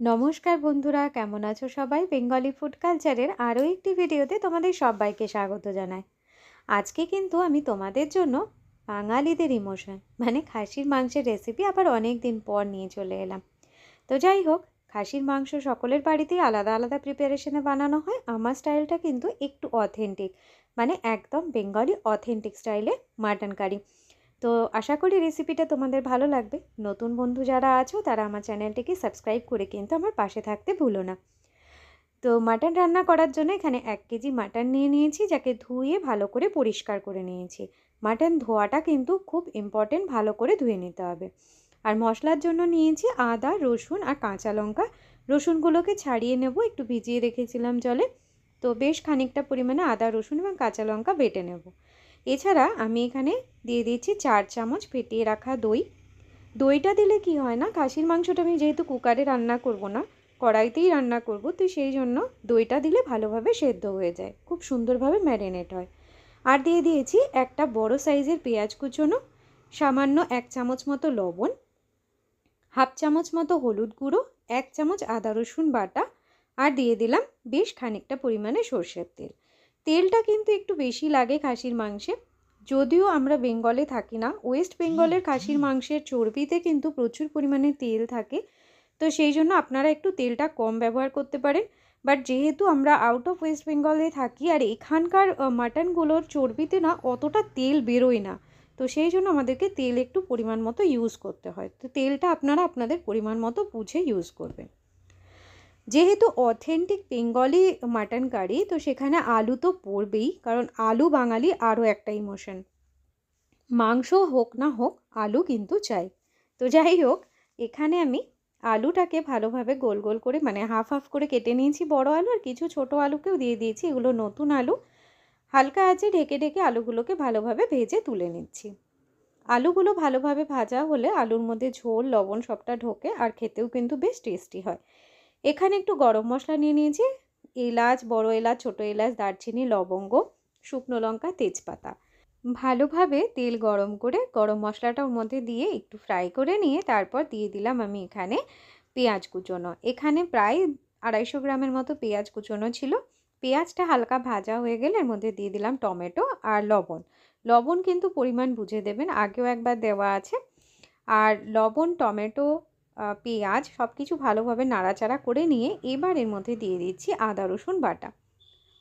নমস্কার বন্ধুরা, কেমন আছো সবাই? বেঙ্গলি ফুড কালচারের আরও একটি ভিডিওতে তোমাদের সবাইকে স্বাগত জানাই। আজকে কিন্তু আমি তোমাদের জন্য বাঙালিদের ইমোশন মানে খাসির মাংসের রেসিপি আবার অনেক দিন পর নিয়ে চলে এলাম। তো যাই হোক, খাসির মাংস সকলের বাড়িতেই আলাদা আলাদা প্রিপারেশনে বানানো হয়। আমার স্টাইলটা কিন্তু একটু অথেন্টিক মানে একদম বেঙ্গলি অথেন্টিক স্টাইলে মাটন কারি তো আশা করি রেসিপিটা তোমাদের ভালো লাগবে। নতুন বন্ধু যারা আছো, তারা আমার চ্যানেলটিকে সাবস্ক্রাইব করে কিন্তু আমার পাশে থাকতে ভুলো না। তো মাটন রান্না করার জন্য এখানে এক কেজি মাটন নিয়ে নিয়েছি, যাকে ধুয়ে ভালো করে পরিষ্কার করে নিয়েছি। মাটন ধোয়াটা কিন্তু খুব ইম্পর্টেন্ট ভালো করে ধুয়ে নিতে হবে। আর মশলার জন্য নিয়েছি আদা, রসুন আর কাঁচা লঙ্কা। রসুনগুলোকে ছাড়িয়ে নেব, একটু ভিজিয়ে রেখেছিলাম জলে। তো বেশ খানিকটা পরিমাণে আদা, রসুন এবং কাঁচা লঙ্কা বেটে নেব। এছাড়া আমি এখানে দিয়ে দিচ্ছি চার চামচ ফেটিয়ে রাখা দই। দইটা দিলে কি হয় না, খাসির মাংসটা আমি যেহেতু কুকারে রান্না করব না, কড়াইতেই রান্না করব, তো সেই জন্য দইটা দিলে ভালোভাবে সেদ্ধ হয়ে যায়, খুব সুন্দরভাবে ম্যারিনেট হয়। আর দিয়ে দিয়েছি একটা বড় সাইজের পেঁয়াজ কুচোনো, সামান্য এক চামচ মতো লবণ, হাফ চামচ মতো হলুদ গুঁড়ো, এক চামচ আদা রসুন বাটা, আর দিয়ে দিলাম বেশ খানিকটা পরিমাণে সর্ষের তেল। তেলটা কিন্তু একটু বেশি লাগে খাসির মাংসে। যদিও আমরা বেঙ্গলে থাকি না ওয়েস্ট বেঙ্গলের খাসির মাংসের চর্বিতে কিন্তু প্রচুর পরিমাণে তেল থাকে। তো সেই জন্য আপনারা একটু তেলটা কম ব্যবহার করতে পারেন। বাট যেহেতু আমরা আউট অফ ওয়েস্ট বেঙ্গলে থাকি আর এখানকার মাটনগুলোর চর্বিতে না অতটা তেল বেরোয় না তো সেই জন্য আমাদেরকে তেল একটু পরিমাণ মতো ইউজ করতে হয়। তো তেলটা আপনারা আপনাদের পরিমাণ মতো বুঝে ইউজ করবেন। যেহেতু অথেন্টিক বেঙ্গলি মাটন কারি তো সেখানে আলু তো পড়বেই, কারণ আলু বাঙালি আরও একটা ইমোশন মাংস হোক না হোক, আলু কিন্তু চাই। তো যাই হোক, এখানে আমি আলুটাকে ভালোভাবে গোল গোল করে মানে হাফ হাফ করে কেটে নিয়েছি বড় আলু, আর কিছু ছোট আলুকেও দিয়ে দিয়েছি। এগুলো নতুন আলু। হালকা আছে ঢেকে ঢেকে আলুগুলোকে ভালোভাবে ভেজে তুলে নিচ্ছি। আলুগুলো ভালোভাবে ভাজা হলে আলুর মধ্যে ঝোল, লবণ সবটা ঢোকে, আর খেতেও কিন্তু বেশ টেস্টি হয়। এখানে একটু গরম মশলা নিয়ে নিয়েছি। এলাচ, বড় এলাচ, ছোটো এলাচ, দারচিনি, লবঙ্গ, শুকনো লঙ্কা, তেজপাতা। ভালোভাবে তেল গরম করে গরম মশলাটা ওর মধ্যে দিয়ে একটু ফ্রাই করে নিয়ে তারপর দিয়ে দিলাম আমি এখানে পেঁয়াজ কুচোনো। এখানে প্রায় আড়াইশো গ্রামের মতো পেঁয়াজ কুচোনো ছিল। পেঁয়াজটা হালকা ভাজা হয়ে গেলে এর মধ্যে দিয়ে দিলাম টমেটো আর লবণ। লবণ কিন্তু পরিমাণ বুঝে দেবেন, আগেও একবার দেওয়া আছে। আর লবণ, টমেটো পেঁয়াজ সব কিছু ভালোভাবে নাড়াচাড়া করে নিয়ে এবার এর মধ্যে দিয়ে দিচ্ছি আদা, রসুন বাটা।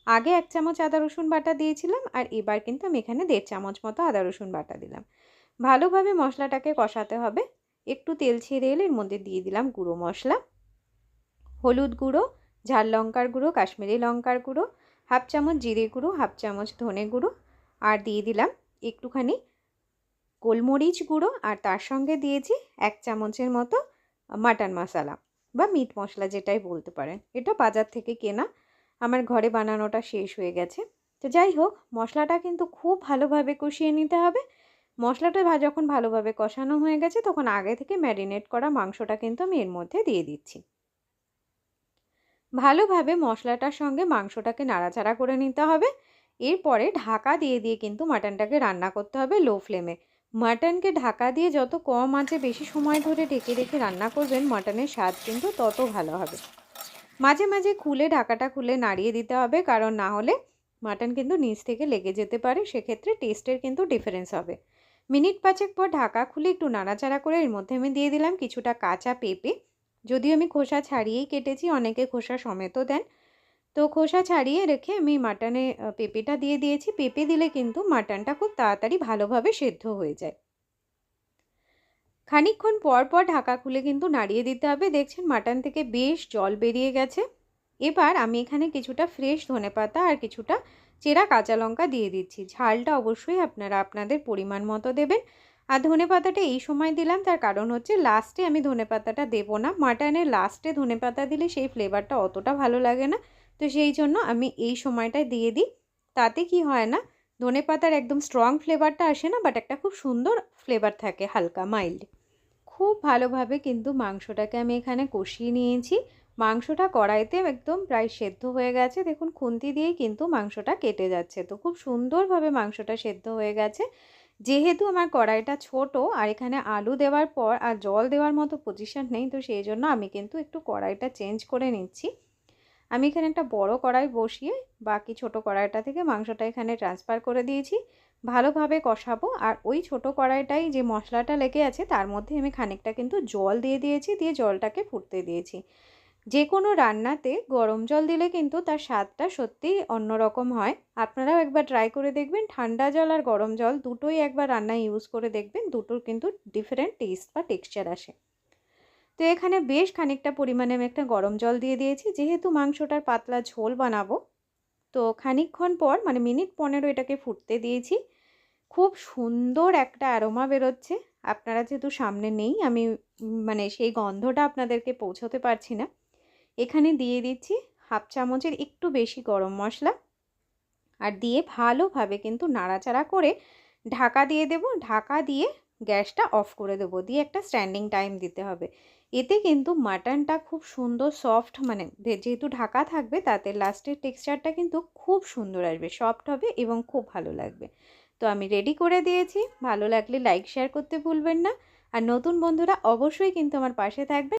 আগে এক চামচ আদা, রসুন বাটা দিয়েছিলাম আর এবার কিন্তু আমি এখানে দেড় চামচ মতো আদা, রসুন বাটা দিলাম। ভালোভাবে মশলাটাকে কষাতে হবে। একটু তেল ছেড়ে এলে এর মধ্যে দিয়ে দিলাম গুঁড়ো মশলা, হলুদ গুঁড়ো, ঝাল লঙ্কার গুঁড়ো, কাশ্মীরি লঙ্কার গুঁড়ো, হাফ চামচ জিরে গুঁড়ো, হাফ চামচ ধনে গুঁড়ো আর দিয়ে দিলাম একটুখানি গোলমরিচ গুঁড়ো আর তার সঙ্গে দিয়েছি এক চামচের মতো মাটন মশলা বা মিট মশলা যেটাই বলতে পারেন। এটা বাজার থেকে কেনা। আমার ঘরে বানানোটা শেষ হয়ে গেছে। তো যাই হোক, মশলাটা কিন্তু খুব ভালোভাবে কষিয়ে নিতে হবে। মশলাটা যখন ভালোভাবে কষানো হয়ে গেছে, তখন আগে থেকে ম্যারিনেট করা মাংসটা কিন্তু আমি এর মধ্যে দিয়ে দিচ্ছি। ভালোভাবে মশলাটার সঙ্গে মাংসটাকে নাড়াচাড়া করে নিতে হবে। এরপরে ঢাকা দিয়ে দিয়ে কিন্তু মাটনটাকে রান্না করতে হবে লো ফ্লেমে। মাটনকে ঢাকা দিয়ে যত কম আঁচে বেশি সময় ধরে ঢেকে রেখে রান্না করবেন, মাটনের স্বাদ কিন্তু তত ভালো হবে। মাঝে মাঝে খুলে ঢাকাটা খুলে নাড়িয়ে দিতে হবে, কারণ না হলে মাটন কিন্তু নিচ থেকে লেগে যেতে পারে, সেক্ষেত্রে টেস্টের কিন্তু ডিফারেন্স হবে। মিনিট পাঁচেক পর ঢাকা খুলে একটু নাড়াচাড়া করে এর মধ্যে আমি দিয়ে দিলাম কিছুটা কাঁচা পেঁপে। যদিও আমি খোসা ছাড়িয়েই কেটেছি, অনেকে খোসা সমেতও দেন। তো খোসা ছাড়িয়ে রেখে আমি মাটনে পেঁপেটা দিয়ে দিয়েছি। পেঁপে দিলে কিন্তু মাটনটা খুব তাড়াতাড়ি ভালোভাবে সেদ্ধ হয়ে যায়। খানিকক্ষণ পর পর ঢাকা খুলে কিন্তু নাড়িয়ে দিতে হবে। দেখছেন মাটন থেকে বেশ জল বেরিয়ে গেছে। এবার আমি এখানে কিছুটা ফ্রেশ ধনে পাতা আর কিছুটা চেরা কাঁচা লঙ্কা দিয়ে দিচ্ছি। ঝালটা অবশ্যই আপনারা আপনাদের পরিমাণ মতো দেবেন। আর ধনে পাতাটা এই সময় দিলাম, তার কারণ হচ্ছে লাস্টে আমি ধনে পাতাটা দেবো না। মাটনের লাস্টে ধনে পাতা দিলে সেই ফ্লেভারটা অতটা ভালো লাগে না। তো সেই জন্য আমি এই সময়টায় দিয়ে দিই। তাতে কি হয় না, ধনে পাতার একদম স্ট্রং ফ্লেভারটা আসে না বাট একটা খুব সুন্দর ফ্লেভার থাকে, হালকা মাইল্ড খুব ভালোভাবে কিন্তু মাংসটাকে আমি এখানে কষিয়ে নিয়েছি। মাংসটা কড়াইতে একদম প্রায় সেদ্ধ হয়ে গেছে। দেখুন, খুন্তি দিয়েই কিন্তু মাংসটা কেটে যাচ্ছে। তো খুব সুন্দরভাবে মাংসটা সেদ্ধ হয়ে গেছে। যেহেতু আমার কড়াইটা ছোট, আর এখানে আলু দেওয়ার পর আর জল দেওয়ার মতো পজিশন নেই, তো সেই জন্য আমি কিন্তু একটু কড়াইটা চেঞ্জ করে নিচ্ছি। আমি এখানে একটা বড় কড়াই বসিয়ে বাকি ছোট কড়াইটা থেকে মাংসটা এখানে ট্রান্সফার করে দিয়েছি। ভালোভাবে কষাবো আর ওই ছোট কড়াইটাই যে মশলাটা লেগে আছে তার মধ্যে আমি খানিকটা কিন্তু জল দিয়ে দিয়েছি, দিয়ে জলটাকে ফুটতে দিয়েছি। যে কোনো রান্নাতে গরম জল দিলে কিন্তু তার স্বাদটা সত্যিই অন্যরকম হয়। আপনারাও একবার ট্রাই করে দেখবেন, ঠান্ডা জল আর গরম জল দুটোই একবার রান্নায় ইউজ করে দেখবেন, দুটোর কিন্তু ডিফারেন্ট টেস্ট বা টেক্সচার আসে। তো এখানে বেশ খানিকটা পরিমাণে আমি একটা গরম জল দিয়ে দিয়েছি। যেহেতু মাংসটার পাতলা ঝোল বানাবো, তো খানিকক্ষণ পর মানে মিনিট পনেরো এটাকে ফুটতে দিয়েছি। খুব সুন্দর একটা অ্যারোমা বেরোচ্ছে। আপনারা যেহেতু সামনে নেই, আমি মানে সেই গন্ধটা আপনাদেরকে পৌঁছতে পারছি না। এখানে দিয়ে দিচ্ছি হাফ চামচের একটু বেশি গরম মশলা। আর দিয়ে ভালোভাবে কিন্তু নাড়াচাড়া করে ঢাকা দিয়ে দেব। ঢাকা দিয়ে গ্যাসটা অফ করে দেবো। দিয়ে একটা স্ট্যান্ডিং টাইম দিতে হবে। এতে কিন্তু মাটনটা খুব সুন্দর সফট মানে যেহেতু ঢাকা থাকবে তাতে লাস্টের টেক্সচারটা কিন্তু খুব সুন্দর আসবে সফট হবে এবং খুব ভালো লাগবে। তো আমি রেডি করে দিয়েছি, ভালো লাগলে লাইক শেয়ার করতে ভুলবেন না। আর নতুন বন্ধুরা অবশ্যই কিন্তু আমার পাশে থাকবেন।